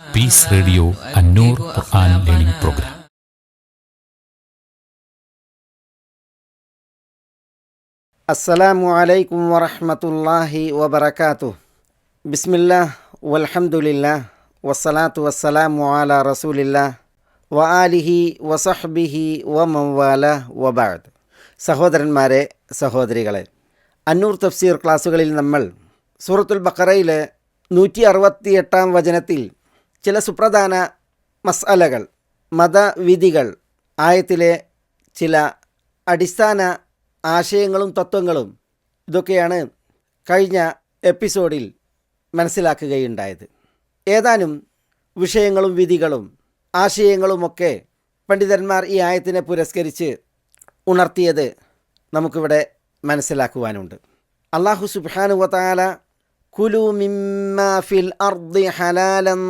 Peace radio Annoor Quran learning programme അസ്സലാമു അലൈക്കും വറഹ്മത്തുള്ളാഹി വബറകാതുഹു. ബിസ്മില്ലാ വൽഹംദുലില്ലാ വസ്സലാത്തു വസ്സലാമു അലാ റസൂലില്ലാ വ ആലിഹി വസഹ്ബിഹി വമവാല വബാദ് സഹോദരന്മാരെ സഹോദരികളെ അന്നൂർ തഫ്സീർ ക്ലാസ്സുകളിൽ നമ്മൾ സൂറത്തുൽ ബക്കറയിലെ നൂറ്റി അറുപത്തി എട്ടാം വചനത്തിൽ ചില സുപ്രധാന മസാലകൾ മതവിധികൾ ആയത്തിലെ ചില അടിസ്ഥാന ആശയങ്ങളും തത്വങ്ങളും ഇതൊക്കെയാണ് കഴിഞ്ഞ എപ്പിസോഡിൽ മനസ്സിലാക്കുകയുണ്ടായത്. ഏതാനും വിഷയങ്ങളും വിധികളും ആശയങ്ങളുമൊക്കെ പണ്ഡിതന്മാർ ഈ ആയത്തിനെ പുരസ്കരിച്ച് ഉണർത്തിയത് നമുക്കിവിടെ മനസ്സിലാക്കുവാനുണ്ട്. അള്ളാഹു സുബ്ഹാനു വതാല കുലു മിമ്മ ഫിൽ അർദി ഹലാലൻ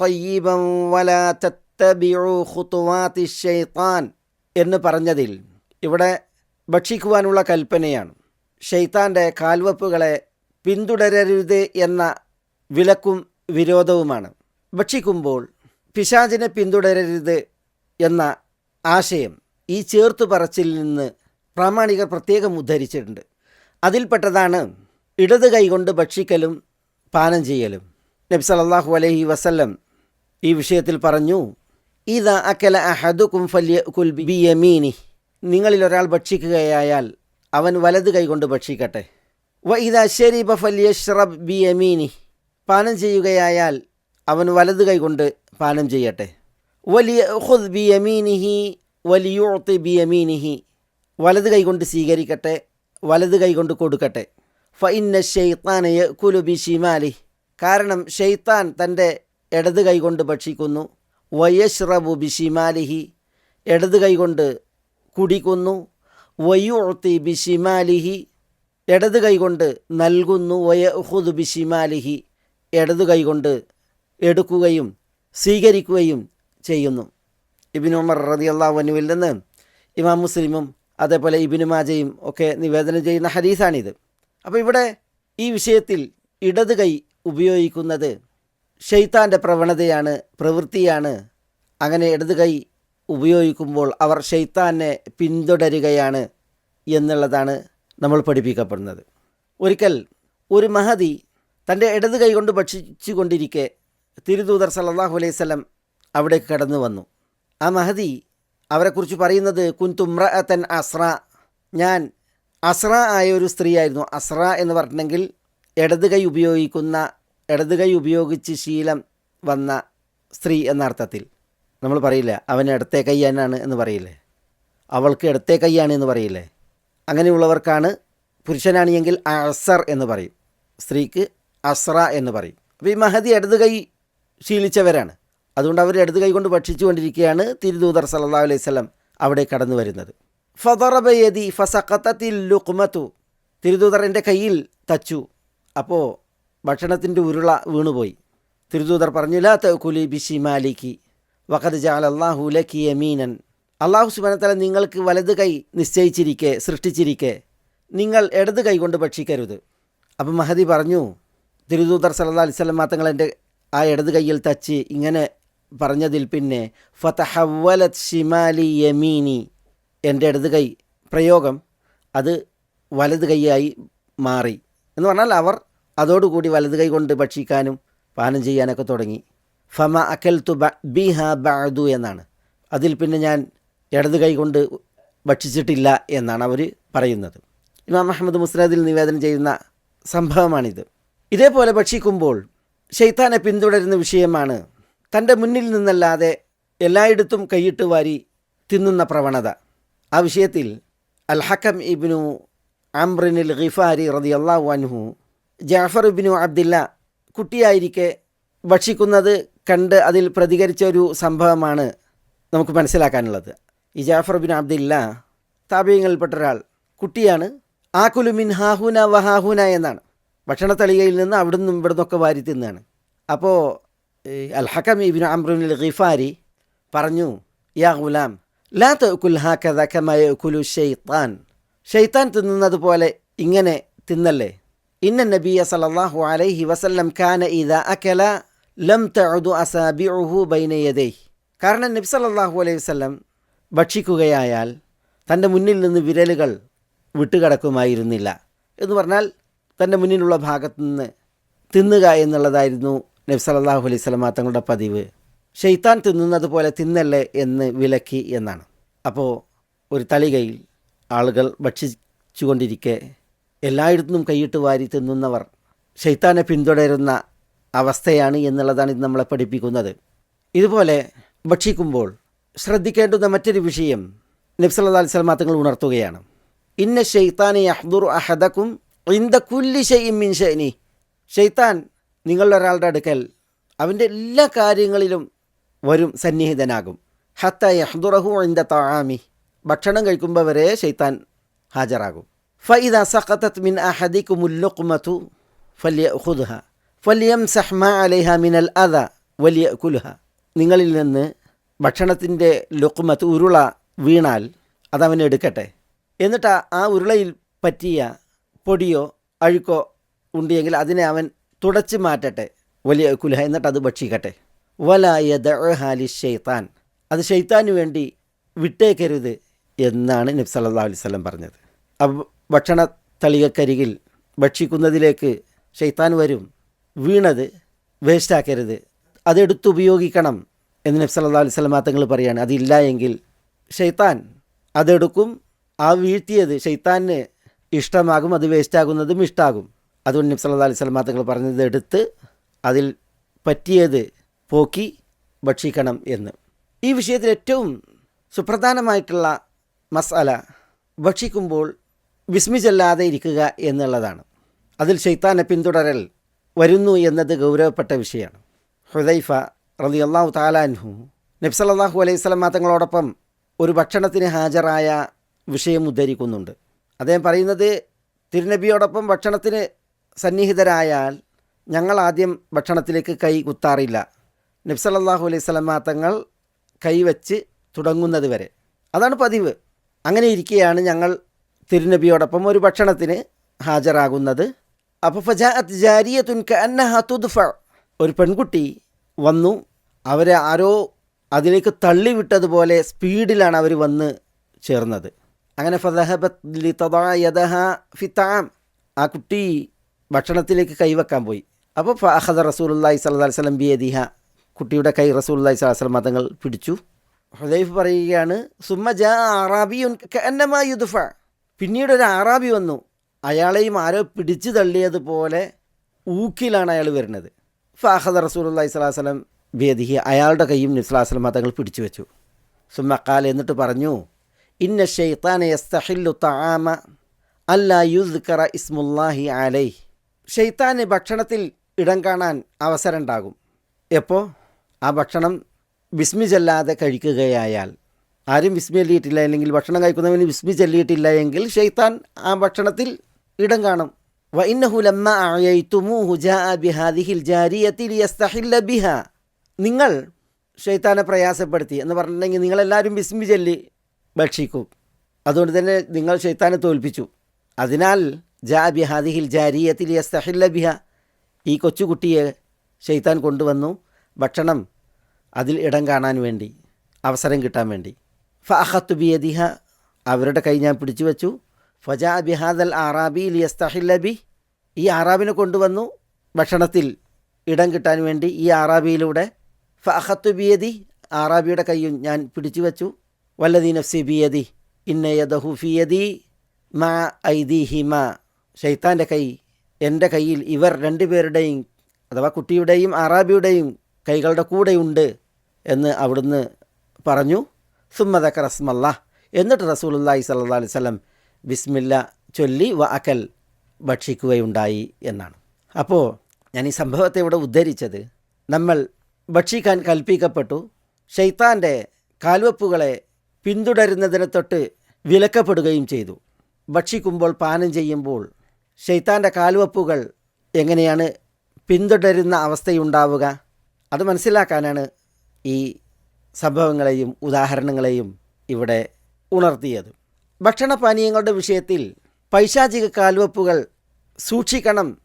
തയ്യിബൻ വലാ തത്തബിഉ ഖുതുവാതി ശൈത്താൻ എന്ന് പറഞ്ഞതിൽ ഇവിടെ ഭക്ഷിക്കുവാനുള്ള കൽപ്പനയാണ്. ഷെയ്ത്താന്റെ കാൽവപ്പുകളെ പിന്തുടരരുത് എന്ന വിലക്കും വിരോധവുമാണ്. ഭക്ഷിക്കുമ്പോൾ പിശാചിനെ പിന്തുടരരുത് എന്ന ആശയം ഈ ചേർത്തു പറച്ചിൽ നിന്ന് പ്രാമാണികർ പ്രത്യേകം ഉദ്ധരിച്ചിട്ടുണ്ട്. അതിൽപ്പെട്ടതാണ് ഇടത് കൈകൊണ്ട് ഭക്ഷിക്കലും പാനം ചെയ്യലും. നബി സലല്ലാഹു അലൈഹി വസല്ലം ഈ വിഷയത്തിൽ പറഞ്ഞു ഇത അക്കല അഹദുക്കും ബി യമീനി നിങ്ങളിൽ ഒരാൾ ഭക്ഷിക്കുകയായാൽ അവൻ വലത് കൈകൊണ്ട് ഭക്ഷിക്കട്ടെ. വ ഇത ഷരീബ ഫല്യഷ്റബ് ബി യമീനി പാനം ചെയ്യുകയായാൽ അവൻ വലത് കൈകൊണ്ട് പാനം ചെയ്യട്ടെ. വലിയ ബി യമീനിഹി ബിയമീനിഹി ബി യമീനിഹി. വലത് കൈകൊണ്ട് സ്വീകരിക്കട്ടെ വലത് കൈകൊണ്ട് കൊടുക്കട്ടെ. ഫ ഇന്ന ഷെയ്ത്താൻ കുലു ബി ഷിമാലി കാരണം ഷെയ്ത്താൻ തന്റെ ഇടത് കൈകൊണ്ട് ഭക്ഷിക്കുന്നു. വയഷ്റബു ബി ഷിമാലിഹി ഇടത് കൈകൊണ്ട് കുടിക്കുന്നു. വയുത്തി ബി ഷിമാലിഹി ഇടത് കൈകൊണ്ട് നൽകുന്നു. വയഹുദ് ബി ഷിമാലിഹി ഇടത് കൈകൊണ്ട് എടുക്കുകയും സ്വീകരിക്കുകയും ചെയ്യുന്നു. ഇബിൻ ഉമർ റതി അള്ളാഹുനുവിൽ നിന്ന് ഇമാം മുസ്ലിമും അതേപോലെ ഇബിനു മാജയും ഒക്കെ നിവേദനം ചെയ്യുന്ന ഹദീസാണിത്. അപ്പോൾ ഇവിടെ ഈ വിഷയത്തിൽ ഇടത് കൈ ഉപയോഗിക്കുന്നത് ഷെയ്ത്താന്റെ പ്രവണതയാണ് പ്രവൃത്തിയാണ്. അങ്ങനെ ഇടത് കൈ ഉപയോഗിക്കുമ്പോൾ അവർ ഷെയ്ത്താനെ പിന്തുടരുകയാണ് എന്നുള്ളതാണ് നമ്മൾ പഠിപ്പിക്കപ്പെടുന്നത്. ഒരിക്കൽ ഒരു മഹതി തന്റെ ഇടത് കൈ കൊണ്ട് ഭക്ഷിച്ചു കൊണ്ടിരിക്കെ തിരുദൂതർ സല്ലാഹു അലൈഹി സ്വലം അവിടേക്ക് കടന്നു വന്നു. ആ മഹതി അവരെക്കുറിച്ച് പറയുന്നത് കുൻതുമ്രഅത്തൻ അസ്ര ഞാൻ അസ്ര ആയ ഒരു സ്ത്രീയായിരുന്നു. അസ്ര എന്ന് പറഞ്ഞെങ്കിൽ ഇടത് കൈ ഉപയോഗിക്കുന്ന ഇടത് കൈ ഉപയോഗിച്ച് ശീലം വന്ന സ്ത്രീ എന്ന അർത്ഥത്തിൽ. നമ്മൾ പറയില്ല അവൻ ഇടത്തെ കയ്യാനാണ് എന്ന് പറയില്ലേ? അവൾക്ക് ഇടത്തെ കയ്യാണ് എന്ന് പറയില്ലേ? അങ്ങനെയുള്ളവർക്കാണ് പുരുഷനാണെങ്കിൽ അസർ എന്ന് പറയും. സ്ത്രീക്ക് അസ്ര എന്ന് പറയും. അപ്പോൾ ഈ മഹതി ഇടത് കൈ ശീലിച്ചവരാണ്. അതുകൊണ്ട് അവർ ഇടത് കൈ കൊണ്ട് ഭക്ഷിച്ചുകൊണ്ടിരിക്കുകയാണ് തിരുദൂതർ സല്ലാ അലൈഹി സ്വലം അവിടെ കടന്നു വരുന്നത് ഫതറബയതി ഫസഖത്തത്തിൽ ലുക്മത്തു തിരുദൂതർ എന്റെ കയ്യിൽ തച്ചു. അപ്പോൾ ഭക്ഷണത്തിന്റെ ഉരുള വീണുപോയി. തിരുദൂതർ പറഞ്ഞു ലാ കുലി ബിഷി മാലിക്കി വഖദ് ജാൽ അള്ളാഹു ലക്കി യമീനൻ അള്ളാഹു സുബനത്തല നിങ്ങൾക്ക് വലത് കൈ നിശ്ചയിച്ചിരിക്കെ സൃഷ്ടിച്ചിരിക്കെ. നിങ്ങൾ ഇടത് കൈ കൊണ്ട് ഭക്ഷിക്കരുത്. അപ്പം മഹദി പറഞ്ഞു തിരുദൂതർ സല്ലാ അലിസ്ലം മാത്രങ്ങൾ എന്റെ ആ ഇടത് കൈയിൽ തച്ച് ഇങ്ങനെ പറഞ്ഞതിൽ പിന്നെ ഫതഹവലത് ഷിമാലി യമീനി. എന്റെ ഇടത് കൈ പ്രയോഗം അത് വലത് കൈയായി മാറി എന്ന് പറഞ്ഞാൽ അവർ അതോടുകൂടി വലത് കൈ കൊണ്ട് ഭക്ഷിക്കാനും പാനം ചെയ്യാനൊക്കെ തുടങ്ങി. ഫമ അക്കൽ തു ബിഹ ബഅദു എന്നാണ്. അതിൽ പിന്നെ ഞാൻ ഇടത് കൈ കൊണ്ട് ഭക്ഷിച്ചിട്ടില്ല എന്നാണ് അവർ പറയുന്നത്. ഇമാം അഹമ്മദ് മുസ്നദിൽ നിവേദനം ചെയ്യുന്ന സംഭവമാണിത്. ഇതേപോലെ ഭക്ഷിക്കുമ്പോൾ ഷെയ്ത്താനെ പിന്തുടരുന്ന വിഷയമാണ് തന്റെ മുന്നിൽ നിന്നല്ലാതെ എല്ലായിടത്തും കൈയിട്ട് വാരി തിന്നുന്ന പ്രവണത. ആ വിഷയത്തിൽ അൽ ഹക്കം ഇബ്നു അംറിനിൽ ഖിഫാരി റതി അള്ളാഹു അൻഹു ജാഫർ ഇബ്നു അബ്ദില്ല കുട്ടിയായിരിക്കെ ഭക്ഷിക്കുന്നത് കണ്ട് അതിൽ പ്രതികരിച്ച ഒരു സംഭവമാണ് നമുക്ക് മനസ്സിലാക്കാനുള്ളത്. ഈ ജാഫർ ബിൻ അബ്ദില്ല താപീയങ്ങളിൽപ്പെട്ട ഒരാൾ കുട്ടിയാണ്. ആകുലു മിൻ ഹാഹുന വഹാഹുന എന്നാണ്. ഭക്ഷണ തളികയിൽ നിന്ന് അവിടുന്നും ഇവിടുന്നൊക്കെ വാരി തിന്നാണ്. അപ്പോൾ അൽ ഹക്കം ഇബിൻ അമ്രുൽ ഖിഫാരി പറഞ്ഞു യാ ഗുലാം ലാ തക്കുൽ ഹാക്കഥ കമയക്കുലു ഷെയ്ത്താൻ ഷെയ്ത്താൻ തിന്നുന്നത് പോലെ ഇങ്ങനെ തിന്നല്ലേ? ഇന്ന നബിയ സല്ലല്ലാഹു അലൈഹി വസല്ലം കാന ഇദ അക്കല ലം തഅദു അസാബിഉഹു ബൈനയദൈ കാരണം നബി സല്ലല്ലാഹു അലൈഹി വസല്ലം ഭക്ഷിക്കുകയായാൽ തന്റെ മുന്നിൽ നിന്ന് വിരലുകൾ വിട്ടുകിടക്കുമായിരുന്നില്ല. എന്ന് പറഞ്ഞാൽ തന്റെ മുന്നിലുള്ള ഭാഗത്തു നിന്ന് തിന്നുക എന്നുള്ളതായിരുന്നു നബി സല്ലല്ലാഹു അലൈഹി സ്വലമ തങ്ങളുടെ പതിവ്. ഷെയ്ത്താൻ തിന്നുന്നത് പോലെ തിന്നല്ലേ എന്ന് വിലക്കി എന്നാണ്. അപ്പോൾ ഒരു തളികയിൽ ആളുകൾ ഭക്ഷിച്ചുകൊണ്ടിരിക്കെ എല്ലായിടത്തും കൈയിട്ട് വാരി തിന്നുന്നവർ ഷെയ്ത്താനെ പിന്തുടരുന്ന അവസ്ഥയാണ് എന്നുള്ളതാണ് ഇത് നമ്മളെ പഠിപ്പിക്കുന്നത്. ഇതുപോലെ ഭക്ഷിക്കുമ്പോൾ ശ്രദ്ധിക്കേണ്ടുന്ന മറ്റൊരു വിഷയം നബ്സല്ലാ അലൈഹി സ്വലമാ തങ്ങൾ ഉണർത്തുകയാണ്. ഇന്ന ഷെയ്ത്താനെ അഹ്ദുർ അഹദക്കും ഇന്ത കുല്ലി ഷെയ്യും മിൻ ഷെയ്നി. ഷെയ്ത്താൻ നിങ്ങളുടെ ഒരാളുടെ അടുക്കൽ അവന്റെ എല്ലാ കാര്യങ്ങളിലും വരും സന്നിഹിതനാകും. ഹത്ത യഹ്ദുറഹു ഇന്ത താമി ഭക്ഷണം കഴിക്കുമ്പോൾ വരെ ഷെയ്ത്താൻ ഹാജരാകും. ഫൈദ സഖത്തത് മിൻ അഹദിക്കുമുല്ലുക്കുമതു ഫല്യ ഹുദ്ഹ ഫല്യംസഹ് മാ അലൈഹ മിനൽ അദ വലിയ കുലുഹ നിങ്ങളിൽ നിന്ന് ഭക്ഷണത്തിന്റെ ലുക്കുമത്ത് ഉരുള വീണാൽ അതവൻ എടുക്കട്ടെ. എന്നിട്ട് ആ ഉരുളയിൽ പറ്റിയ പൊടിയോ അഴുക്കോ ഉണ്ടെങ്കിൽ അതിനെ അവൻ തുടച്ച് മാറ്റട്ടെ. വലിയ കുലുഹ എന്നിട്ട് അത് ഭക്ഷിക്കട്ടെ. വലായ ഹാലി ഷെയ്ത്താൻ അത് ഷെയ്ത്താന് വേണ്ടി വിട്ടേക്കരുത് എന്നാണ് നബി സല്ലല്ലാഹു അലൈഹി വസല്ലം പറഞ്ഞത്. ഭക്ഷണ തളികക്കരികിൽ ഭക്ഷിക്കുന്നതിലേക്ക് ഷെയ്ത്താൻ വരും. വീണത് വേസ്റ്റാക്കരുത്. അതെടുത്തുപയോഗിക്കണം എന്ന് നബി സല്ലല്ലാഹു അലൈഹി വസല്ലം തങ്ങൾ പറയുകയാണ് അതില്ല എങ്കിൽ ഷെയ്ത്താൻ അതെടുക്കും. ആ വീഴ്ത്തിയത് ഷെയ്ത്താന് ഇഷ്ടമാകും അത് വേസ്റ്റാകുന്നതും ഇഷ്ടമാകും അതുകൊണ്ട് നബി സല്ലല്ലാഹു അലൈഹി വസല്ലം തങ്ങൾ പറഞ്ഞത് എടുത്ത് അതിൽ പറ്റിയത് പോക്കി ഭക്ഷിക്കണം എന്ന്. ഈ വിഷയത്തിൽ ഏറ്റവും സുപ്രധാനമായിട്ടുള്ള മസാല ഭക്ഷിക്കുമ്പോൾ വിസ്മിച്ചല്ലാതെ ഇരിക്കുക എന്നുള്ളതാണ്. അതിൽ ഷെയ്ത്താനെ പിന്തുടരൽ വരുന്നു എന്നത് ഗൗരവപ്പെട്ട വിഷയമാണ്. ഹുദൈഫ റലി അള്ളാഹു താലാൻഹു നബ്സല്ലാഹു അലൈഹി സ്വലം തങ്ങളോടൊപ്പം ഒരു ഭക്ഷണത്തിന് ഹാജരായ വിഷയം ഉദ്ധരിക്കുന്നുണ്ട്. അദ്ദേഹം പറയുന്നത് തിരുനബിയോടൊപ്പം ഭക്ഷണത്തിന് സന്നിഹിതരായാൽ ഞങ്ങൾ ആദ്യം ഭക്ഷണത്തിലേക്ക് കൈ കുത്താറില്ല. നബ്സല്ലാഹു അലൈഹി സ്വലമ തങ്ങൾ കൈവച്ച് തുടങ്ങുന്നത് വരെ. അതാണ് പതിവ്. അങ്ങനെ ഇരിക്കുകയാണ് ഞങ്ങൾ തിരുനബിയോടൊപ്പം ഒരു ഭക്ഷണത്തിന് ഹാജരാകുന്നത്. അപ്പോൾ ഫജാഅത്ത് ജാരിയത്തുൻ കഅന്നഹ തുദ്ഫ. ഒരു പെൺകുട്ടി വന്നു. അവരെ ആരോ അതിലേക്ക് തള്ളിവിട്ടതുപോലെ സ്പീഡിലാണ് അവർ വന്ന് ചേർന്നത്. അങ്ങനെ ഫിത്താം ആ കുട്ടി ഭക്ഷണത്തിലേക്ക് കൈവെക്കാൻ പോയി. അപ്പോൾ ഫഹദ് റസൂൽ സ്വല്ലല്ലാഹി അലൈഹി വസല്ലം ബിയദിഹ കുട്ടിയുടെ കൈ റസൂല്ലായി സ്വല്ലല്ലാഹി അലൈഹി വസല്ലം തങ്ങൾ പിടിച്ചു. ഹുദൈഫ് പറയുകയാണ് സുമ്മ ജാ അറാബിയുൻ യുദ്ധ പിന്നീട് ഒരു അറാബി വന്നു. അയാളെയും ആരോ പിടിച്ചു തള്ളിയതുപോലെ ഊക്കിലാണ് അയാൾ വരുന്നത്. ഫാഹദ് റസൂലി സ്വലാസ്ലം ബേദിഹി അയാളുടെ കൈയും നിസ്ലാസ്ലം മതങ്ങൾ പിടിച്ചു വെച്ചു. സുമ്മക്കാൽ എന്നിട്ട് പറഞ്ഞു ഇന്ന ഷെയ്ത്താന യസ്തഹില്ലു അല്ലാ യുദ്കറ ഇസ്മുല്ലാഹി അലൈ ഷെയ്ത്താന് ഭക്ഷണത്തിൽ ഇടം കാണാൻ അവസരം ഉണ്ടാകും. എപ്പോൾ ആ ഭക്ഷണം വിസ്മിചെല്ലാതെ കഴിക്കുകയായാൽ ആരും വിസ്മിയല്ലിയിട്ടില്ല അല്ലെങ്കിൽ ഭക്ഷണം കഴിക്കുന്നവന് വിസ്മി ചെല്ലിയിട്ടില്ല എങ്കിൽ ഷെയ്ത്താൻ ആ ഭക്ഷണത്തിൽ ഇടം കാണും. നിങ്ങൾ ഷെയ്ത്താനെ പ്രയാസപ്പെടുത്തി എന്ന് പറഞ്ഞിട്ടുണ്ടെങ്കിൽ നിങ്ങളെല്ലാവരും വിസ്മി ചൊല്ലി ഭക്ഷിക്കും. അതുകൊണ്ട് തന്നെ നിങ്ങൾ ഷെയ്ത്താനെ തോൽപ്പിച്ചു. അതിനാൽ ജാ ബിഹാദിഹിൽ ജാരിയത്തിൽ യസ്തഹില്ല ബിഹ. ഈ കൊച്ചുകുട്ടിയെ ഷെയ്ത്താൻ കൊണ്ടുവന്നു. ഭക്ഷണം അതിൽ ഇടം കാണാൻ വേണ്ടി അവസരം കിട്ടാൻ വേണ്ടി. ഫഅഖത്തു ബിയദിഹ അവരുടെ കൈ ഞാൻ പിടിച്ചു വെച്ചു. ഫജാ ബിഹാദൽ ആറാബി ലിയസ്തഹില്ലബി ഈ ആറാബിനെ കൊണ്ടുവന്നു. ഭക്ഷണത്തിൽ ഇടം കിട്ടാൻ വേണ്ടി ഈ ആറാബിയിലൂടെ ഫഅഖത്തു ബിയദി ആറാബിയുടെ കൈയും ഞാൻ പിടിച്ചു വെച്ചു. വല്ലദീ നഫ്സി ബിയദി ഇന്ന യദഹു ഫിയദി മാ ഐദിഹിമ. ഷെയ്ത്താന്റെ കൈ എന്റെ കയ്യിൽ ഇവർ രണ്ടുപേരുടെയും അഥവാ കുട്ടിയുടെയും ആറാബിയുടെയും കൈകളുടെ കൂടെയുണ്ട്. എന്ന് അവിടുന്ന് പറഞ്ഞു. സുമ്മദക്ക റസ്മല്ല എന്നിട്ട് റസൂലുല്ലാഹി സല്ലാ അലൈഹി സ്വലം ബിസ്മില്ല ചൊല്ലി വ അക്കൽ ഭക്ഷിക്കുകയുണ്ടായി എന്നാണ്. അപ്പോൾ ഞാൻ ഈ സംഭവത്തെ ഇവിടെ ഉദ്ധരിച്ചത് നമ്മൾ ഭക്ഷിക്കാൻ കൽപ്പിക്കപ്പെട്ടു. ഷെയ്ത്താന്റെ കാൽവെപ്പുകളെ പിന്തുടരുന്നതിനെ തൊട്ട് വിലക്കപ്പെടുകയും ചെയ്തു. ഭക്ഷിക്കുമ്പോൾ പാനം ചെയ്യുമ്പോൾ ഷെയ്ത്താന്റെ കാൽവെപ്പുകൾ എങ്ങനെയാണ് പിന്തുടരുന്ന അവസ്ഥയുണ്ടാവുക? അത് മനസ്സിലാക്കാനാണ് ഈ സംഭവങ്ങളെയും ഉദാഹരണങ്ങളെയും ഇവിടെ ഉണർത്തിയത്. ഭക്ഷണപാനീയങ്ങളുടെ വിഷയത്തിൽ പൈശാചിക കാൽവെപ്പുകൾ സൂക്ഷിക്കണം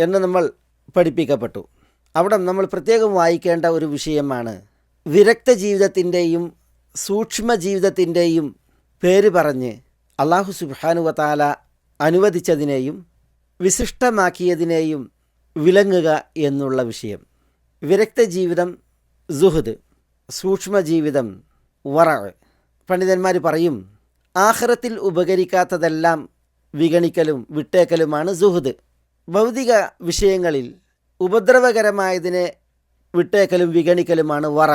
എന്ന് നമ്മൾ പഠിപ്പിക്കപ്പെട്ടു. അവിടെ നമ്മൾ പ്രത്യേകം വായിക്കേണ്ട ഒരു വിഷയമാണ് വിരക്ത ജീവിതത്തിന്റെയും സൂക്ഷ്മ ജീവിതത്തിന്റെയും പേര് പറഞ്ഞ് അള്ളാഹു സുബാനുവതാല അനുവദിച്ചതിനെയും വിശിഷ്ടമാക്കിയതിനെയും വിലങ്ങുക എന്നുള്ള വിഷയം. വിരക്ത ജീവിതം സുഹൃദ്. സൂക്ഷ്മ ജീവിതം വറ പണ്ഡിതന്മാർ പറയും ആഹ്റത്തിൽ ഉപകരിക്കാത്തതെല്ലാം വിഗണിക്കലും വിട്ടേക്കലുമാണ് സുഹൃദ്. ഭൗതിക വിഷയങ്ങളിൽ ഉപദ്രവകരമായതിനെ വിട്ടേക്കലും വിഗണിക്കലുമാണ് വറ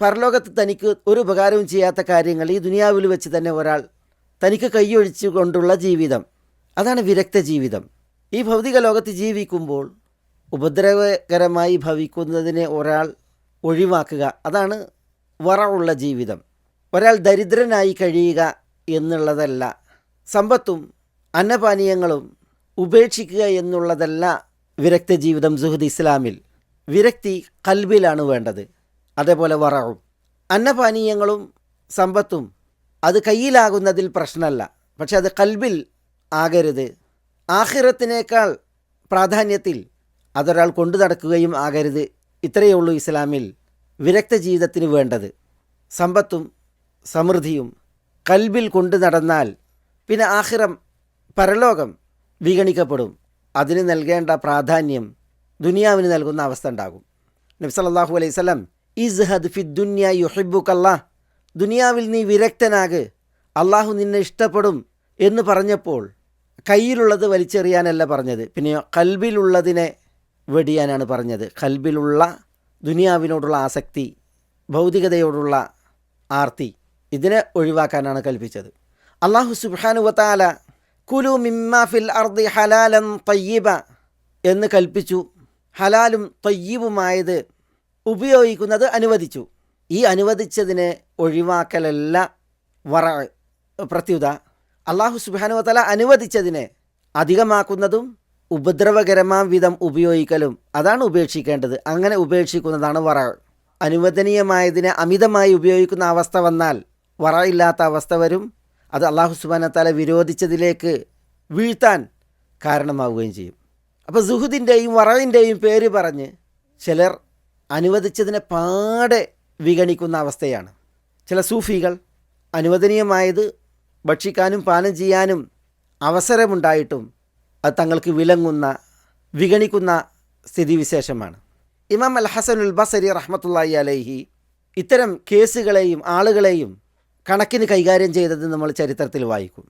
പരലോകത്ത് തനിക്ക് ഒരു ഉപകാരവും ചെയ്യാത്ത കാര്യങ്ങൾ ഈ ദുനിയാവിൽ വെച്ച് തന്നെ ഒരാൾ തനിക്ക് കൈയൊഴിച്ചു കൊണ്ടുള്ള ജീവിതം. അതാണ് വിരക്ത ജീവിതം. ഈ ഭൗതിക ലോകത്ത് ജീവിക്കുമ്പോൾ ഉപദ്രവകരമായി ഭവിക്കുന്നതിനെ ഒരാൾ ഒഴിവാക്കുക. അതാണ് വറവുള്ള ജീവിതം. ഒരാൾ ദരിദ്രനായി കഴിയുക എന്നുള്ളതല്ല സമ്പത്തും അന്നപാനീയങ്ങളും ഉപേക്ഷിക്കുക എന്നുള്ളതല്ല വിരക്ത ജീവിതം സുഹൃദ് ഇസ്ലാമിൽ. വിരക്തി കൽബിലാണ് വേണ്ടത് അതേപോലെ വറവും. അന്നപാനീയങ്ങളും സമ്പത്തും അത് കയ്യിലാകുന്നതിൽ പ്രശ്നമല്ല പക്ഷെ അത് കൽബിൽ ആകരുത്. ആഹിറത്തിനേക്കാൾ പ്രാധാന്യത്തിൽ അതൊരാൾ കൊണ്ടു നടക്കുകയും ആകരുത് ഇത്രയേ ഉള്ളൂ ഇസ്ലാമിൽ വിരക്ത ജീവിതത്തിന് വേണ്ടത്. സമ്പത്തും സമൃദ്ധിയും കൽബിൽ കൊണ്ടു നടന്നാൽ പിന്നെ ആഹിറം പരലോകം വിഗണിക്കപ്പെടും. അതിന് നൽകേണ്ട പ്രാധാന്യം ദുനിയാവിന് നൽകുന്ന അവസ്ഥ ഉണ്ടാകും. നബി സല്ലല്ലാഹു അലൈഹി സ്വലം ഇസ്ഹദ് ഫി ദുന്യ യുഹിബുക്കല്ലാ ദുനിയാവിൽ നീ വിരക്തനാക് അള്ളാഹു നിന്നെ ഇഷ്ടപ്പെടും എന്ന് പറഞ്ഞപ്പോൾ കയ്യിലുള്ളത് വലിച്ചെറിയാനല്ല പറഞ്ഞത്. പിന്നെ കൽബിലുള്ളതിനെ വെടിയാനാണ് പറഞ്ഞത്. കൽബിലുള്ള ദുനിയാവിനോടുള്ള ആസക്തി ഭൗതികതയോടുള്ള ആർത്തി ഇതിനെ ഒഴിവാക്കാനാണ് കൽപ്പിച്ചത്. അള്ളാഹു സുബാനുവത്താല കുലു മിമ്മ ഫിൽ അർദി ഹലാലൻ തയ്യബ എന്ന് കൽപ്പിച്ചു. ഹലാലും തയ്യബുമായത് ഉപയോഗിക്കുന്നത് അനുവദിച്ചു. ഈ അനുവദിച്ചതിനെ ഒഴിവാക്കലല്ല വറ പ്രത്യുത. അള്ളാഹു സുബാനുവത്തല അനുവദിച്ചതിനെ അധികമാക്കുന്നതും ഉപദ്രവകരമാം വിധം ഉപയോഗിക്കലും അതാണ് ഉപേക്ഷിക്കേണ്ടത്. അങ്ങനെ ഉപേക്ഷിക്കുന്നതാണ് വറ അനുവദനീയമായതിനെ അമിതമായി ഉപയോഗിക്കുന്ന അവസ്ഥ വന്നാൽ വറ ഇല്ലാത്ത അവസ്ഥ വരും. അത് അള്ളാഹു സുബാനത്താല വിരോധിച്ചതിലേക്ക് വീഴ്ത്താൻ കാരണമാവുകയും ചെയ്യും. അപ്പോൾ സുഹുദിന്റെയും വറവിന്റെയും പേര് പറഞ്ഞ് ചിലർ അനുവദിച്ചതിനെ പാടെ വിഗണിക്കുന്ന അവസ്ഥയാണ്. ചില സൂഫികൾ അനുവദനീയമായത് ഭക്ഷിക്കാനും പാനം ചെയ്യാനും അവസരമുണ്ടായിട്ടും അത് തങ്ങൾക്ക് വിലങ്ങുന്ന വിഗണിക്കുന്ന സ്ഥിതിവിശേഷമാണ്. ഇമാം അൽ ഹസനുൽ ബസരി റഹ്മത്തുള്ളി അലൈഹി ഇത്തരം കേസുകളെയും ആളുകളെയും കണക്കിന് കൈകാര്യം ചെയ്തത് നമ്മൾ ചരിത്രത്തിൽ വായിക്കും.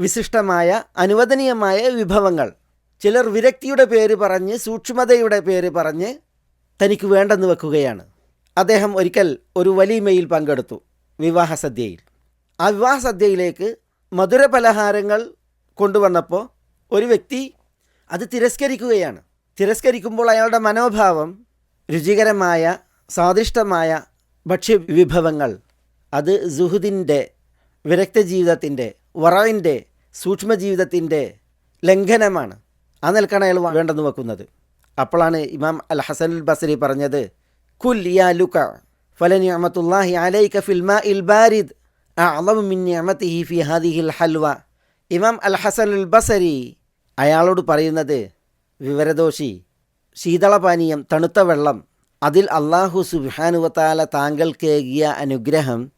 വിശിഷ്ടമായ അനുവദനീയമായ വിഭവങ്ങൾ. ചിലർ വിരക്തിയുടെ പേര് പറഞ്ഞ് സൂക്ഷ്മതയുടെ പേര് പറഞ്ഞ് തനിക്ക് വേണ്ടെന്ന് വെക്കുകയാണ്. അദ്ദേഹം ഒരിക്കൽ ഒരു വലിയമയിൽ പങ്കെടുത്തു വിവാഹ സദ്യയിൽ ആ വിവാഹ സദ്യയിലേക്ക് മധുര പലഹാരങ്ങൾ കൊണ്ടുവന്നപ്പോൾ ഒരു വ്യക്തി അത് തിരസ്കരിക്കുകയാണ്. തിരസ്കരിക്കുമ്പോൾ അയാളുടെ മനോഭാവം രുചികരമായ സ്വാദിഷ്ടമായ ഭക്ഷ്യവിഭവങ്ങൾ അത് സുഹുദിന്റെ വിരക്ത ജീവിതത്തിന്റെ വറവിന്റെ സൂക്ഷ്മജീവിതത്തിന്റെ ലംഘനമാണ്. ആ നിൽക്കാണ് അയാൾ വേണ്ടെന്ന് വെക്കുന്നത്. അപ്പോഴാണ് ഇമാം അൽ ഹസൻ ഉൽ ബസരി പറഞ്ഞത് കുൽ യാ ലുക ഫലനിയമത്തുല്ലാഹി അലൈക ഫിൽ മാഇൽ ബാരിദ് അളവ് മിൻ ഹി ഫി ഹാദിഹിൽ ഹൽവ. ഇമാം അൽ ഹസൻ ഉൽ ബസരി അയാളോട് പറയുന്നത് വിവരദോഷി ശീതളപാനീയം തണുത്ത വെള്ളം. അതിൽ അള്ളാഹു സുബാനുവത്താല താങ്കൾക്കേകിയ അനുഗ്രഹം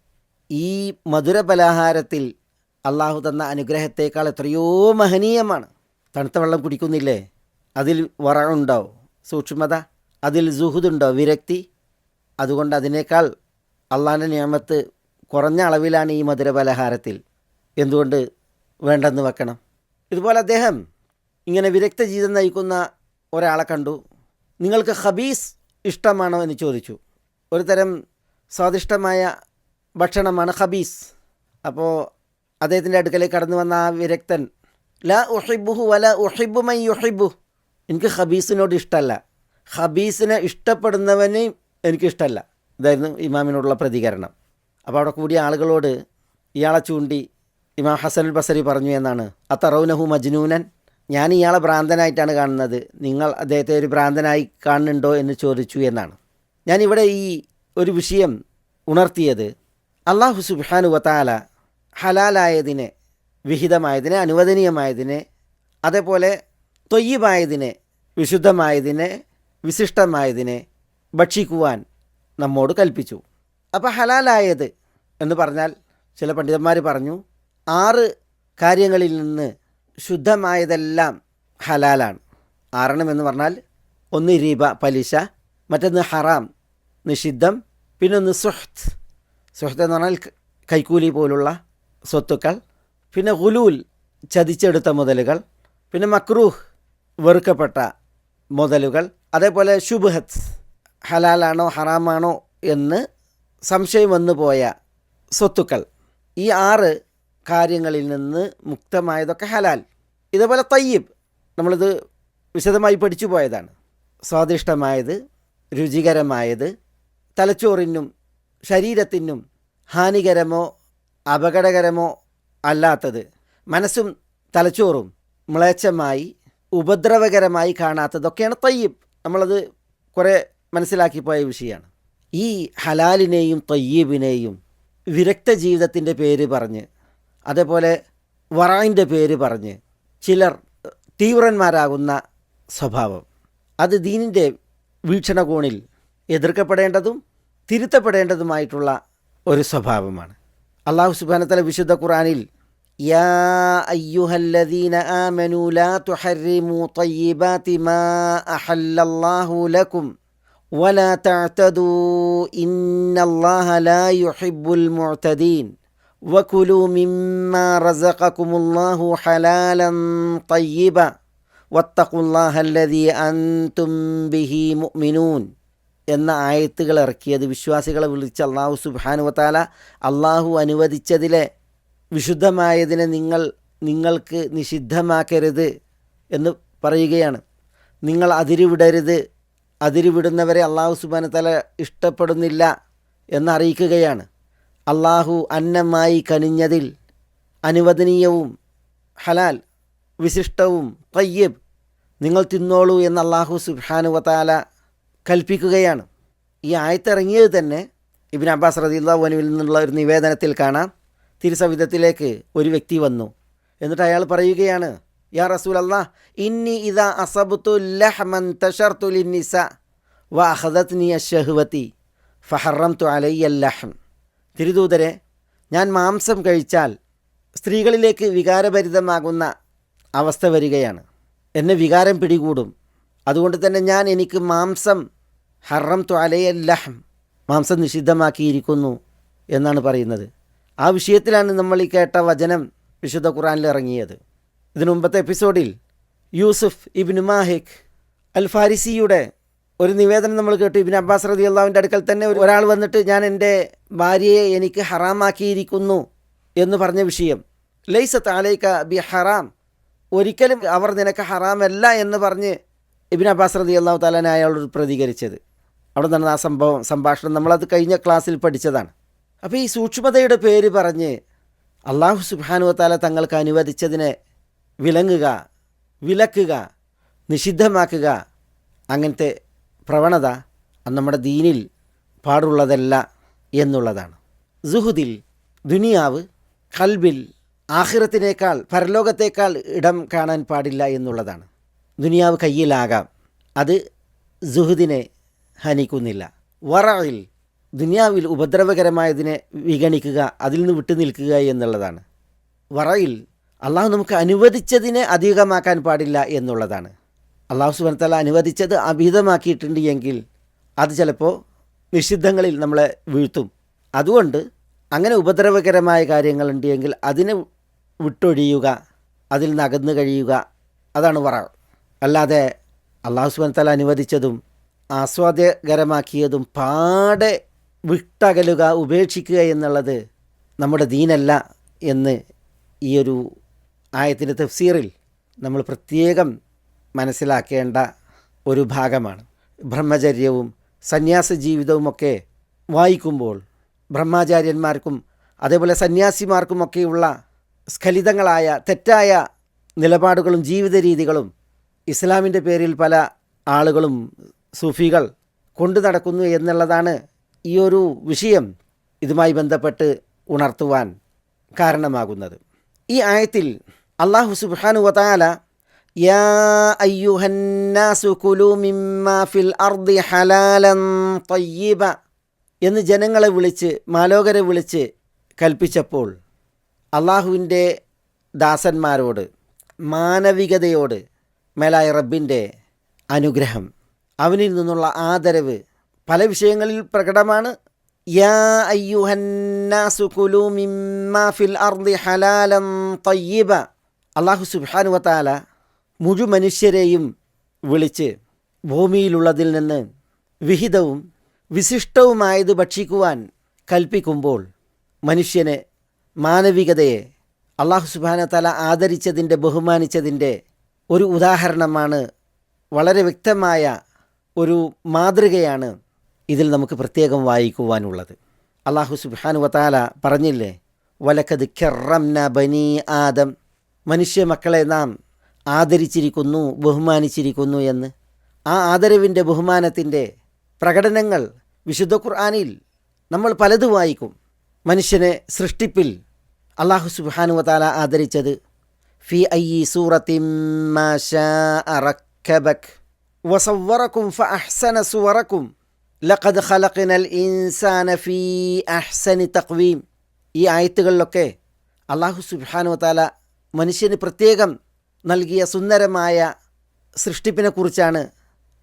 ഈ മധുര പലഹാരത്തിൽ അള്ളാഹു തന്ന അനുഗ്രഹത്തേക്കാൾ എത്രയോ മഹനീയമാണ്. തണുത്ത വെള്ളം കുടിക്കുന്നില്ലേ? അതിൽ വറവുണ്ടോ സൂക്ഷ്മത. അതിൽ ജുഹുദുണ്ടോ വിരക്തി. അതുകൊണ്ട് അതിനേക്കാൾ അള്ളാഹിന്റെ നിയമത്ത് കുറഞ്ഞ അളവിലാണ് ഈ മധുര പലഹാരത്തിൽ. എന്തുകൊണ്ട് വേണ്ടെന്ന് വെക്കണം? ഇതുപോലെ അദ്ദേഹം ഇങ്ങനെ വിരക്ത ജീവിതം നയിക്കുന്ന ഒരാളെ കണ്ടു. നിങ്ങൾക്ക് ഹബീസ് ഇഷ്ടമാണോ എന്ന് ചോദിച്ചു. ഒരു തരം സ്വാദിഷ്ടമായ ഭക്ഷണമാണ് ഹബീസ് അപ്പോൾ അദ്ദേഹത്തിന്റെ അടുക്കലേക്ക് കടന്നു വന്ന ആ വിരക്തൻ ല ഉഹിബുഹു വല ഉഹിബു മൈ യുഹിബു എനിക്ക് ഹബീസിനോട് ഇഷ്ടമല്ല ഹബീസിനെ ഇഷ്ടപ്പെടുന്നവനെയും എനിക്കിഷ്ടമല്ല ഇതായിരുന്നു ഇമാമിനോടുള്ള പ്രതികരണം. അപ്പോൾ അവിടെ കൂടിയ ആളുകളോട് ഇയാളെ ചൂണ്ടി ഇമാം ഹസൻ ബസരി പറഞ്ഞു എന്നാണ്. അത്തറൗനഹു മജ്നൂനൻ? ഞാൻ ഇയാളെ ഭ്രാന്തനായിട്ടാണ് കാണുന്നത്. നിങ്ങൾ അദ്ദേഹത്തെ ഒരു ഭ്രാന്തനായി കാണുന്നുണ്ടോ എന്ന് ചോദിച്ചു എന്നാണ്. ഞാനിവിടെ ഈ ഒരു വിഷയം ഉണർത്തിയത് അള്ളാഹു സുബാനു വത്താല ഹലാലായതിനെ വിഹിതമായതിനെ അനുവദനീയമായതിനെ അതേപോലെ തൊയ്യമായതിനെ വിശുദ്ധമായതിനെ വിശിഷ്ടമായതിനെ ഭക്ഷിക്കുവാൻ നമ്മോട് കൽപ്പിച്ചു. അപ്പോൾ ഹലാലായത് എന്ന് പറഞ്ഞാൽ ചില പണ്ഡിതന്മാർ പറഞ്ഞു ആറ് കാര്യങ്ങളിൽ നിന്ന് ശുദ്ധമായതെല്ലാം ഹലാലാണ്. ആറെണ്ണം എന്ന് പറഞ്ഞാൽ ഒന്ന് രീപ പലിശ മറ്റൊന്ന് ഹറാം നിഷിദ്ധം പിന്നൊന്ന് സുഹത്ത് സുഹത്ത് എന്ന് പറഞ്ഞാൽ കൈക്കൂലി പോലുള്ള സ്വത്തുക്കൾ പിന്നെ ഗുലൂൽ ചതിച്ചെടുത്ത മുതലുകൾ പിന്നെ മക്രൂഹ് വെറുക്കപ്പെട്ട മുതലുകൾ അതേപോലെ ശുഭഹത്ത് ഹലാലാണോ ഹറാമാണോ എന്ന് സംശയം വന്നു പോയ സ്വത്തുക്കൾ. ഈ ആറ് കാര്യങ്ങളിൽ നിന്ന് മുക്തമായതൊക്കെ ഹലാൽ. ഇതേപോലെ തയ്യബ്. നമ്മളിത് വിശദമായി പഠിച്ചു പോയതാണ്. സ്വാദിഷ്ടമായത് രുചികരമായത് തലച്ചോറിനും ശരീരത്തിനും ഹാനികരമോ അപകടകരമോ അല്ലാത്തത് മനസ്സും തലച്ചോറും മ്ലേച്ഛമായി ഉപദ്രവകരമായി കാണാത്തതൊക്കെയാണ് തയ്യബ്. നമ്മളത് കുറേ മനസ്സിലാക്കി പോയ വിഷയമാണ്. ഈ ഹലാലിനെയും തയ്യബിനെയും വിരക്ത ജീവിതത്തിന്റെ പേര് പറഞ്ഞ് അതേപോലെ വറായിൻ്റെ പേര് പറഞ്ഞ് ചിലർ തീവ്രന്മാരാകുന്ന സ്വഭാവം അത് ദീനിൻ്റെ വീക്ഷണകോണിൽ എതിർക്കപ്പെടേണ്ടതും തിരുത്തപ്പെടേണ്ടതുമായിട്ടുള്ള ഒരു സ്വഭാവമാണ് അള്ളാഹു സുബാനത്തല വിശുദ്ധ ഖുറാനിൽ യാ അയ്യുഹല്ലദീന ആമനു ലാ തുഹരിമു തയ്യിബാതി മാ അഹല്ലല്ലാഹു ലക്കും ولا تعتدوا إن الله لا يحب المعتدين وكلوا مما رزقكم الله حلالا طيبا واتقوا الله الذي أنتم به مؤمنون എന്ന ആയത്തുകൾ ഇറക്കിയത് വിശ്വാസികളെ വിളിച്ച് അള്ളാഹു സുബാനുവത്താല അള്ളാഹു അനുവദിച്ചതിലെ വിശുദ്ധമായതിനെ നിങ്ങൾ നിങ്ങൾക്ക് നിഷിദ്ധമാക്കരുത് എന്ന് പറയുകയാണ് നിങ്ങൾ അതിരുവിടരുത് അതിരുവിടുന്നവരെ അള്ളാഹു സുബാനത്തല ഇഷ്ടപ്പെടുന്നില്ല എന്നറിയിക്കുകയാണ് അള്ളാഹു അന്നമായി കനിഞ്ഞതിൽ അനുവദനീയവും ഹലാൽ വിശിഷ്ടവും തയ്യബ് നിങ്ങൾ തിന്നോളൂ എന്ന് അള്ളാഹു സുബാനുവത്താല കൽപ്പിക്കുകയാണ്. ഈ ആയത്തിറങ്ങിയത് തന്നെ ഇബിൻ അബ്ബാസ് റദിയുള്ളവനുവിൽ നിന്നുള്ള ഒരു നിവേദനത്തിൽ കാണാം. തിരുസവിധത്തിലേക്ക് ഒരു വ്യക്തി വന്നു. എന്നിട്ട് അയാൾ പറയുകയാണ് യാ റസൂൽ അള്ളാഹ് ഇന്നി ഇതാ അസബുത്തു ലഹ്മൻ തഷർതു ലിന്നിസ വ അഹദത്നി ഫഹറം തു അലയ്യ അലയ്യല്ലഹം തിരുദൂതരെ ഞാൻ മാംസം കഴിച്ചാൽ സ്ത്രീകളിലേക്ക് വികാരഭരിതമാകുന്ന അവസ്ഥ വരികയാണ്. എന്നെ വികാരം പിടികൂടും. അതുകൊണ്ട് തന്നെ ഞാൻ എനിക്ക് മാംസം ഹറം ത്വാലയല്ലഹം മാംസം നിഷിദ്ധമാക്കിയിരിക്കുന്നു എന്നാണ് പറയുന്നത്. ആ വിഷയത്തിലാണ് നമ്മൾ ഈ കേട്ട വചനം വിശുദ്ധ ഖുറാനിൽ ഇറങ്ങിയത്. ഇതിനു മുമ്പത്തെ എപ്പിസോഡിൽ യൂസുഫ് ഇബിൻ മാഹിഖ് അൽ ഫാരിസിയുടെ ഒരു നിവേദനം നമ്മൾ കേട്ടു. ഇബിൻ അബ്ബാസ് റതി അള്ളാവിന്റെ അടുക്കൽ തന്നെ ഒരു- ഒരാൾ വന്നിട്ട് ഞാൻ എന്റെ ഭാര്യയെ എനിക്ക് ഹറാമാക്കിയിരിക്കുന്നു എന്ന് പറഞ്ഞ വിഷയം. ലൈസത്ത് താലേക്ക ബി ഹറാം. ഒരിക്കലും അവർ നിനക്ക് ഹറാമല്ല എന്ന് പറഞ്ഞ് ഇബിൻ അബ്ബാസ് റതി അള്ളാഹു താലാൻ അയാളോട് പ്രതികരിച്ചത്. അവിടെ നടന്ന ആ സംഭവം സംഭാഷണം നമ്മളത് കഴിഞ്ഞ ക്ലാസ്സിൽ പഠിച്ചതാണ്. അപ്പോൾ ഈ സൂക്ഷ്മതയുടെ പേര് പറഞ്ഞ് അള്ളാഹു സുബാനു താല തങ്ങൾക്ക് അനുവദിച്ചതിനെ വിലങ്ങുക വിലക്കുക നിഷിദ്ധമാക്കുക അങ്ങനത്തെ പ്രവണത നമ്മുടെ ദീനിൽ പാടുള്ളതല്ല എന്നുള്ളതാണ്. സുഹുദിൽ ദുനിയാവ് കൽബിൽ ആഹിറത്തിനേക്കാൾ പരലോകത്തേക്കാൾ ഇടം കാണാൻ പാടില്ല എന്നുള്ളതാണ്. ദുനിയാവ് കയ്യിലാകാം. അത് സുഹുദിനെ ഹനിക്കുന്നില്ല. വറയിൽ ദുനിയാവിൽ ഉപദ്രവകരമായതിനെ വിഗണിക്കുക അതിൽ നിന്ന് വിട്ടു നിൽക്കുക എന്നുള്ളതാണ്. വറയിൽ അള്ളാഹു നമുക്ക് അനുവദിച്ചതിനെ അധികമാക്കാൻ പാടില്ല എന്നുള്ളതാണ്. അള്ളാഹു സുബനത്തല അനുവദിച്ചത് അഭിഹിതമാക്കിയിട്ടുണ്ട് എങ്കിൽ അത് ചിലപ്പോൾ നിഷിദ്ധങ്ങളിൽ നമ്മളെ വീഴ്ത്തും. അതുകൊണ്ട് അങ്ങനെ ഉപദ്രവകരമായ കാര്യങ്ങളുണ്ട് എങ്കിൽ അതിനെ വിട്ടൊഴിയുക അതിൽ നിന്ന് അകന്നു കഴിയുക അതാണ് വറ അല്ലാതെ അള്ളാഹു സുബനത്തല അനുവദിച്ചതും ആസ്വാദ്യകരമാക്കിയതും പാടെ വിട്ടകലുക ഉപേക്ഷിക്കുക എന്നുള്ളത് നമ്മുടെ ദീനല്ല എന്ന് ഈ ഒരു ആയത്തിന്റെ തഫ്സീറിൽ നമ്മൾ പ്രത്യേകം മനസ്സിലാക്കേണ്ട ഒരു ഭാഗമാണ്. ബ്രഹ്മചര്യവും സന്യാസ ജീവിതവുമൊക്കെ വായിക്കുമ്പോൾ ബ്രഹ്മാചാര്യന്മാർക്കും അതേപോലെ സന്യാസിമാർക്കുമൊക്കെയുള്ള സ്ഖലിതങ്ങളായ തെറ്റായ നിലപാടുകളും ജീവിത രീതികളും ഇസ്ലാമിന്റെ പേരിൽ പല ആളുകളും സൂഫികൾ കൊണ്ടു നടക്കുന്നു എന്നുള്ളതാണ് ഈ ഒരു വിഷയം ഇതുമായി ബന്ധപ്പെട്ട് ഉണർത്തുവാൻ കാരണമാകുന്നത്. ഈ ആയത്തിൽ അള്ളാഹു സുബാനു വതാല യാ الناس كلوا مما في الأرض حلالا طيبا എന്ന് ജനങ്ങളെ വിളിച്ച് മാലോകരെ വിളിച്ച് കൽപ്പിച്ചപ്പോൾ അള്ളാഹുവിന്റെ ദാസന്മാരോട് മാനവികതയോട് മേലായ റബ്ബിന്റെ അനുഗ്രഹം അവനിൽ നിന്നുള്ള ആദരവ് പല വിഷയങ്ങളിൽ പ്രകടമാണ്. യാ അയ്യുഹന്നാസു കുലു മിമ്മാ ഫിൽ അർദി ഹലാലൻ തയ്യിബ. അള്ളാഹു സുബ്ഹാനു വതാല മുഴു മനുഷ്യരെയും വിളിച്ച് ഭൂമിയിലുള്ളതിൽ നിന്ന് വിഹിതവും വിശിഷ്ടവുമായത് ഭക്ഷിക്കുവാൻ കൽപ്പിക്കുമ്പോൾ മനുഷ്യന് മാനവികതയെ അള്ളാഹു സുബാന തല ആദരിച്ചതിന്റെ ബഹുമാനിച്ചതിന്റെ ഒരു ഉദാഹരണമാണ് വളരെ വ്യക്തമായ ഒരു മാതൃകയാണ് ഇതിൽ നമുക്ക് പ്രത്യേകം വായിക്കുവാനുള്ളത്. അള്ളാഹു സുബാനു വതാല പറഞ്ഞില്ലേ വലക്കത് കെറംന ബനി ആദം. മനുഷ്യ മക്കളെ നാം ആദരിച്ചിരിക്കുന്നു ബഹുമാനിച്ചിരിക്കുന്നു എന്ന്. ആ ആദരവിന്റെ ബഹുമാനത്തിന്റെ പ്രകടനങ്ങൾ വിശുദ്ധ ഖുർആാനിൽ നമ്മൾ പലത് വായിക്കും. മനുഷ്യനെ സൃഷ്ടിപ്പിൽ അള്ളാഹു സുബാനു വതാല ആദരിച്ചത് ഫി ഐ സൂറത്തിം ഖലഖിനൽ ഇൻസാന ഫീ അഹ്സനി തഖ്വീം. ഈ ആയത്തുകളിലൊക്കെ അള്ളാഹു സുബാനു താല മനുഷ്യന് പ്രത്യേകം നൽകിയ സുന്ദരമായ സൃഷ്ടിപ്പിനെക്കുറിച്ചാണ്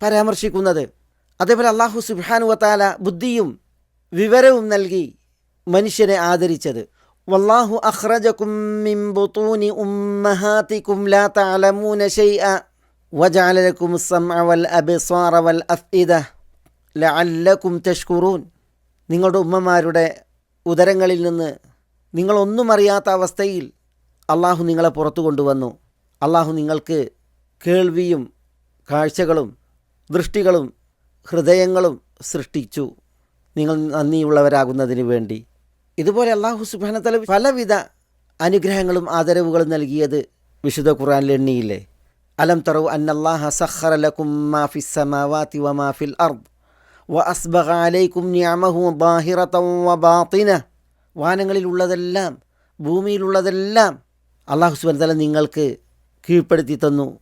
പരാമർശിക്കുന്നത്. അതേപോലെ അള്ളാഹു സുബാനുവത്താല ബുദ്ധിയും വിവരവും നൽകി മനുഷ്യനെ ആദരിച്ചത്. വല്ലാഹു അഹ്റജക്കും മിംബുത്തൂനി ലാ തഅലമൂന വൽ വൽ തഷ്കുറൂൻ. നിങ്ങളുടെ ഉമ്മമാരുടെ ഉദരങ്ങളിൽ നിന്ന് നിങ്ങളൊന്നും അറിയാത്ത അവസ്ഥയിൽ അള്ളാഹു നിങ്ങളെ പുറത്തു കൊണ്ടുവന്നു. അള്ളാഹു നിങ്ങൾക്ക് കേൾവിയും കാഴ്ചകളും ദൃഷ്ടികളും ഹൃദയങ്ങളും സൃഷ്ടിച്ചു. നിങ്ങൾ നന്ദിയുള്ളവരാകുന്നതിന് വേണ്ടി. ഇതുപോലെ അള്ളാഹു സുബാനത്തല പലവിധ അനുഗ്രഹങ്ങളും ആദരവുകളും നൽകിയത് വിശുദ്ധ ഖുറാനിൽ എണ്ണിയില്ലേ? അലം തറു അന്നല്ലാഹ സഖറ ലക്കും മാ ഫിസ് സമാവാതി വമാ ഫിൽ അർദ് വ അസ്ബഗ അലൈക്കും വ വാനങ്ങളിലുള്ളതെല്ലാം ഭൂമിയിലുള്ളതെല്ലാം അള്ളാഹു സുബാനത്തല നിങ്ങൾക്ക് കീഴ്പ്പെടുത്തി തന്നു.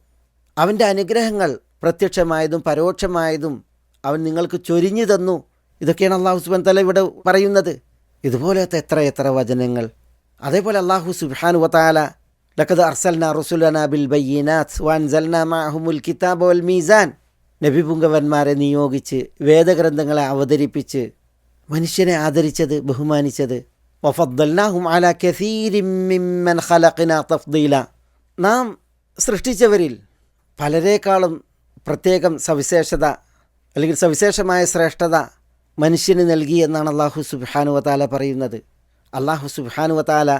അവന്റെ അനുഗ്രഹങ്ങൾ പ്രത്യക്ഷമായതും പരോക്ഷമായതും അവൻ നിങ്ങൾക്ക് ചൊരിഞ്ഞു തന്നു. ഇതൊക്കെയാണ് അള്ളാഹു സുബാൻ തല ഇവിടെ പറയുന്നത്. ഇതുപോലത്തെ എത്ര എത്ര വചനങ്ങൾ. അതേപോലെ അള്ളാഹു സുബാനു വതാല ലക്കത് അർസൽന റസുലന ബിൽ ബയ്യനാത്ത് വാൻസൽന മാഹുമുൽ കിതാബ് വൽ മീസാൻ. നബി പുങ്കവന്മാരെ നിയോഗിച്ച് വേദഗ്രന്ഥങ്ങളെ അവതരിപ്പിച്ച് മനുഷ്യനെ ആദരിച്ചത് ബഹുമാനിച്ചത്. വഫദ്ദൽനാഹും അല കസീരിം മിമ്മൻ ഖലഖിന തഫ്ദീല. നാം സൃഷ്ടിച്ചവരിൽ പലരെക്കാളും പ്രത്യേകം സവിശേഷത അല്ലെങ്കിൽ സവിശേഷമായ ശ്രേഷ്ഠത മനുഷ്യന് നൽകി എന്നാണ് അള്ളാഹു സുബാനുവതാല പറയുന്നത്. അള്ളാഹു സുബാനുവതാല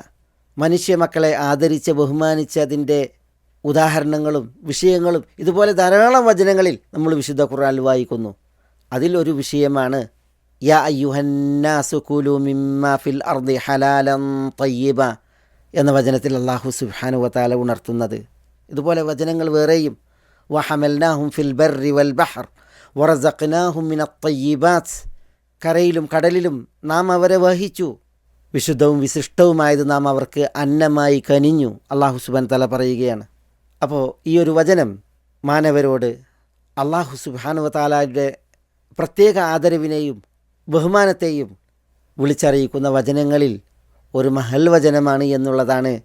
മനുഷ്യ മക്കളെ ആദരിച്ച് ബഹുമാനിച്ചതിന്റെ ഉദാഹരണങ്ങളും വിഷയങ്ങളും ഇതുപോലെ ധാരാളം വചനങ്ങളിൽ നമ്മൾ വിശുദ്ധ ഖുറാൻ വായിക്കുന്നു. അതിലൊരു വിഷയമാണ് യാ ഫിൽ അർദി ഹലാലൻ തയ്യബ എന്ന വചനത്തിൽ അള്ളാഹു സുബാനുവതാല ഉണർത്തുന്നത്. ഇതുപോലെ വചനങ്ങൾ വേറെയും. വഹമൽനാഹും ഫിൽ ബർറി വൽ ബഹർ. വറസഖ്നാഹും മിന അത്തയ്യിബാത്ത് കരയിലും കടലിലും നാം അവരെ വഹിച്ചു. വിശുദ്ധവും വിശിഷ്ടവുമായത് നാം അവർക്ക് അന്നമായി കനിഞ്ഞു. അള്ളാഹു സുബാൻ തല പറയുകയാണ്. അപ്പോൾ ഈ ഒരു വചനം മാനവരോട് അള്ളാഹു സുബാനുവ താലായുടെ പ്രത്യേക ആദരവിനെയും ബഹുമാനത്തെയും വിളിച്ചറിയിക്കുന്ന വചനങ്ങളിൽ ഒരു മഹൽ വചനമാണ് എന്നുള്ളതാണ്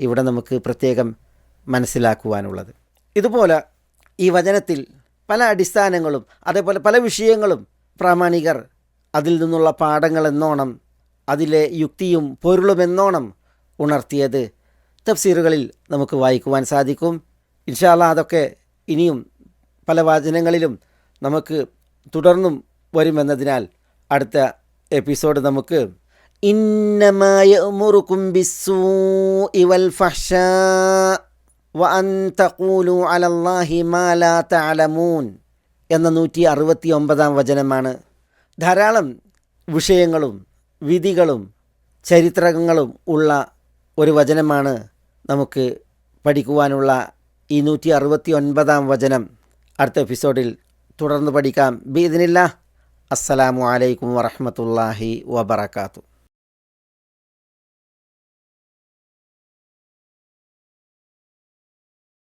ഇവിടെ നമുക്ക് പ്രത്യേകം മനസ്സിലാക്കുവാനുള്ളത്. ഇതുപോലെ ഈ വചനത്തിൽ പല അടിസ്ഥാനങ്ങളും അതേപോലെ പല വിഷയങ്ങളും പ്രാമാണികർ അതിൽ നിന്നുള്ള പാഠങ്ങൾ എന്നോണം അതിലെ യുക്തിയും പൊരുളും എന്നോണം ഉണർത്തിയത് തഫ്സീറുകളിൽ നമുക്ക് വായിക്കുവാൻ സാധിക്കും. ഇൻഷാല്ല അതൊക്കെ ഇനിയും പല വചനങ്ങളിലും നമുക്ക് തുടർന്നും വരുമെന്നതിനാൽ അടുത്ത എപ്പിസോഡ് നമുക്ക് ഇന്നമായ മുറുക്കും ബിസ്സൂ ഇവൽ ഫഷ വഅൻ തഖൂലു അലല്ലാഹി മാ ലാ തഅലമൂൻ എന്ന നൂറ്റി അറുപത്തി ഒമ്പതാം വചനമാണ്. ധാരാളം വിഷയങ്ങളും വിധികളും ചരിത്രങ്ങളും ഉള്ള ഒരു വചനമാണ് നമുക്ക് പഠിക്കുവാനുള്ള ഈ നൂറ്റി അറുപത്തി ഒൻപതാം വചനം. അടുത്ത എപ്പിസോഡിൽ തുടർന്ന് പഠിക്കാം. ബീദിനില്ല അസ്സലാമു അലൈക്കും വറഹമത്തല്ലാഹി വബർക്കാത്തു